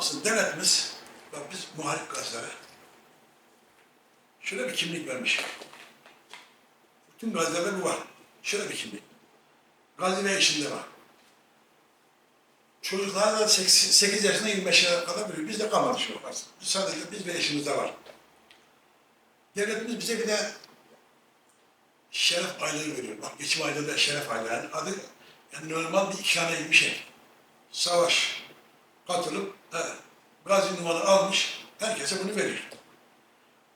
olsun devletimiz, bak biz muhalif gazetelere şöyle bir kimlik vermiş. Bütün gazetelerde bu var. Şöyle bir kimlik. Gazete içinde var. Çocuklar da 8, 8 yaşında 25 yaşına kadar biliyor. Bizde kalmadı şu an. Sadece biz ve eşimizde var. Devletimiz bize bir de şeref aylığı veriyor. Bak geçim aylığı da şeref aylığı. Yani adı yani normal bir ikramiye gibi bir şey. Savaş. Katılıp gazi numara almış. Herkese bunu veriyor.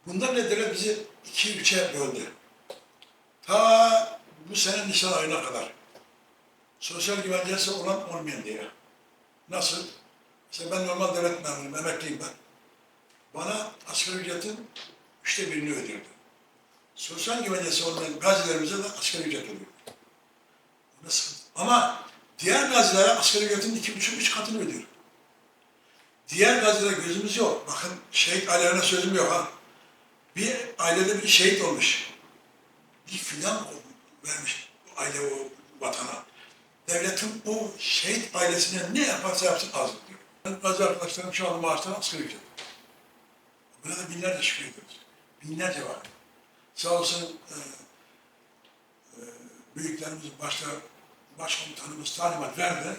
Bundan ne devlet bizi iki üçe böldü. Ta bu sene Nisan ayına kadar. Sosyal güvencesi olan olmayan diye. Nasıl? Mesela ben normal devlet memuruyum, emekliyim ben. Bana asgari ücretin üçte birini ödüyordu. Sosyal güvencesi olmayan gazilerimize de asgari ücret ödüyor. Bu ne sıkıntı? Ama diğer gazilere asgari ücretin iki buçuk, üç katını ödüyor. Diğer gazilere gözümüz yok. Bakın şehit ailelerine sözüm yok ha. Bir ailede bir şehit olmuş. Bir filan vermiş aile o vatana. Devletin o şehit ailesine ne yaparsa yapsın az diyor. Ben bazı arkadaşlarım şu an maaştan asgari ücret. Buna da binlerce şükür ediyoruz. Binlerce var. Sağ olsun e, e, büyüklerimiz başta başkomutanımız talimat verdi.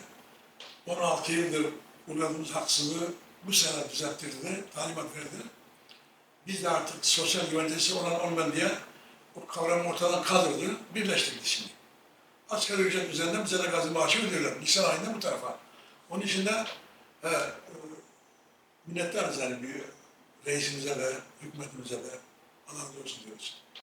16 yıldır uyguladığımız haksızlığı bu sene düzelttirdi, talimat verdi. Biz de artık sosyal güvencesi olan olmayan diye o kavramı ortadan kaldırdı, birleştirdi şimdi. Asgari ücret üzerinden bize de gazı maaşı ödüyorlar. Nisan ayında bu tarafa. Onun için de e, minnettarız yani bir reisimize de, hükümetimize de. Olsun diyoruz.